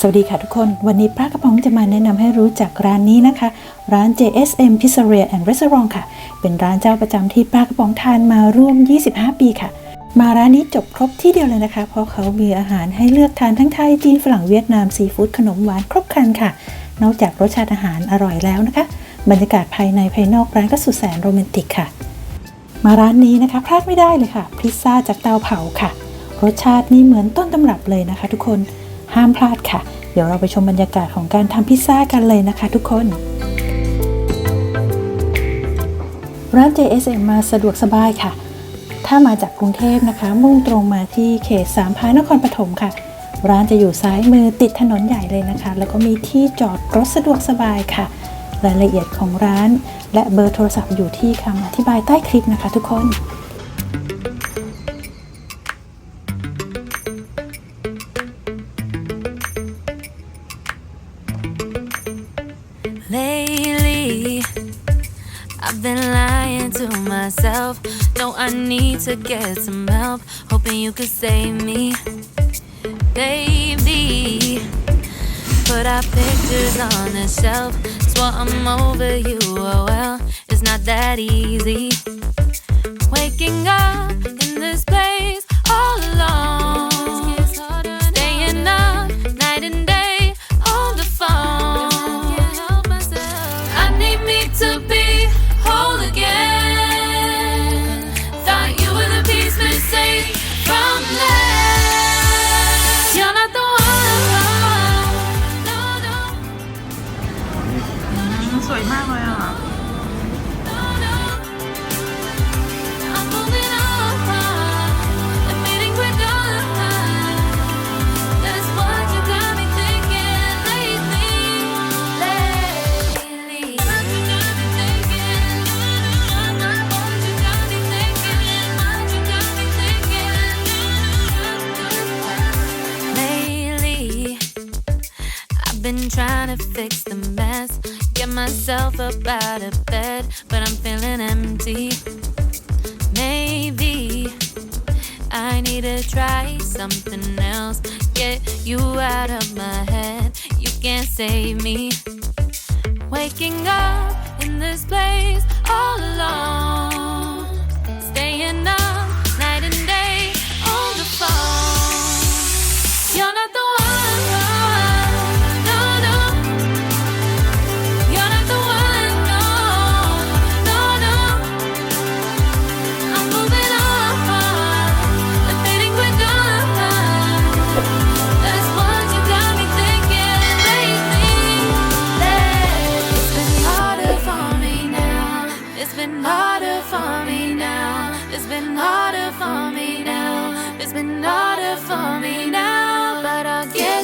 สวัสดีค่ะทุกคน วันนี้ป้ากระป๋องจะมาแนะนำให้รู้จักร้านนี้นะคะ ร้าน JSM Pizzeria and Restaurant ค่ะ เป็นร้านเจ้าประจำที่ป้ากระป๋องทานมาร่วม 25 ปีค่ะ มาร้านนี้จบครบที่เดียวเลยนะคะ เพราะเขามีอาหารให้เลือกทานทั้งไทย จีน ฝรั่งเวียดนาม ซีฟู้ดขนมหวานครบครันค่ะ นอกจากรสชาติอาหารอร่อยแล้วนะคะ บรรยากาศภายในภายนอกร้านก็สุดแสนโรแมนติกค่ะ มาร้านนี้นะคะพลาดไม่ได้เลยค่ะ พิซซ่าจากเตาเผาค่ะ รสชาตินี่เหมือนต้นตำรับเลยนะคะ ทุกคนห้ามพลาดค่ะ เดี๋ยวเราไปชมบรรยากาศของการทำพิซซ่ากันเลยนะคะ ทุกคนร้าน JSM มาสะดวกสบายค่ะ ถ้ามาจากกรุงเทพนะคะ มุ่งตรงมาที่เขตสามพานครปฐมค่ะ ร้านจะอยู่ซ้ายมือติดถนนใหญ่เลยนะคะ แล้วก็มีที่จอดรถสะดวกสบายค่ะ รายละเอียดของร้าน และเบอร์โทรศัพท์อยู่ที่คำอธิบายใต้คลิปนะคะ ทุกคน I've been lying to myself. No, I need to get some help. Hoping you could save me, baby. Put our pictures on the shelf. Swore I'm over you. Oh well, it's not that easy. Waking up been trying to fix the mess. Get myself up out of bed, but I'm feeling empty. Maybe I need to try something else. Get you out of my head. You can't save me. Waking up in this place all alone. been harder for me now. It's been harder for me now. It's been harder for me now, but I'll get.